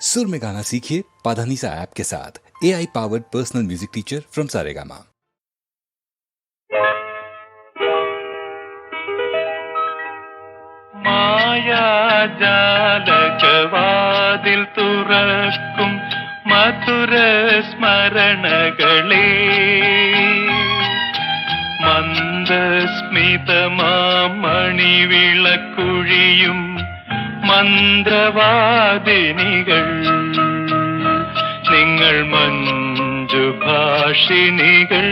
सुर में गाना सीखिए पाधानीसा ऐप के साथ A I powered personal music teacher from Saregama മായാജാലകവാതിൽ തുറക്കും മധുര സ്മരണകളെ മന്ദസ്മിതമാമണിവിളക്കുഴിയും മന്ത്രവാദിനികൾ. നിങ്ങൾ മഞ്ജുഭാഷിണികൾ.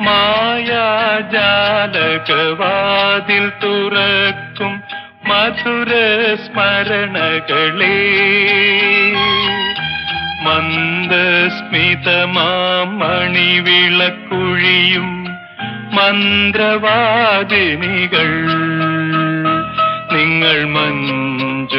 മായാജാലകവാതിൽ തുറക്കും മധുര സ്മരണകളെ. മന്ദസ്മിതമാമണിവിളക്കുഴിയും മന്ത്രവാദിനികൾ. നിങ്ങൾ മഞ്ജുഭാഷിണികൾ.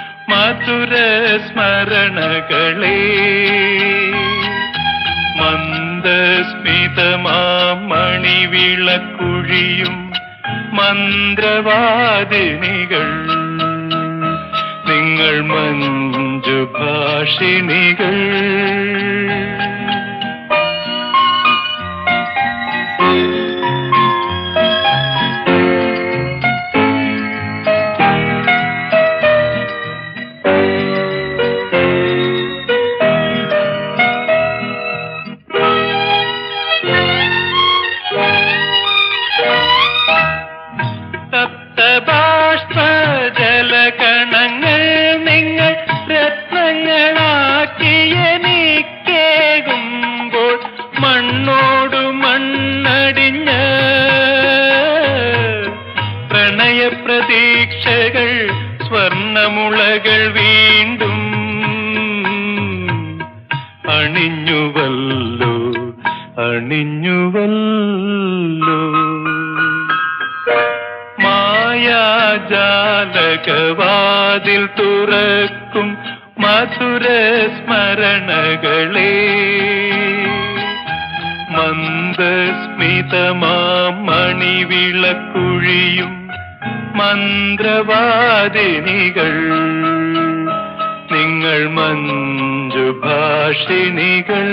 മധുര സ്മരണകളെ. മന്ദസ്മിതമാമണിവിളക്കുഴിയും മന്ത്രവാദിനികൾ. നിങ്ങൾ മഞ്ജുഭാഷിണികൾ. എനിക്കേകുമ്പോൾ മണ്ണോടു മണ്ണടിഞ്ഞ പ്രണയ പ്രതീക്ഷകൾ സ്വർണമുളകൾ വീണ്ടും അണിഞ്ഞുവല്ലോ അണിഞ്ഞുവല്ലോ. മായാജാലകവാതിൽ തുറക്കും മധുര സ്മരണകളെ മന്ദസ്മിതമാമണിവിളക്കുഴിയും മന്ത്രവാദിനികൾ. നിങ്ങൾ മഞ്ജുഭാഷിണികൾ.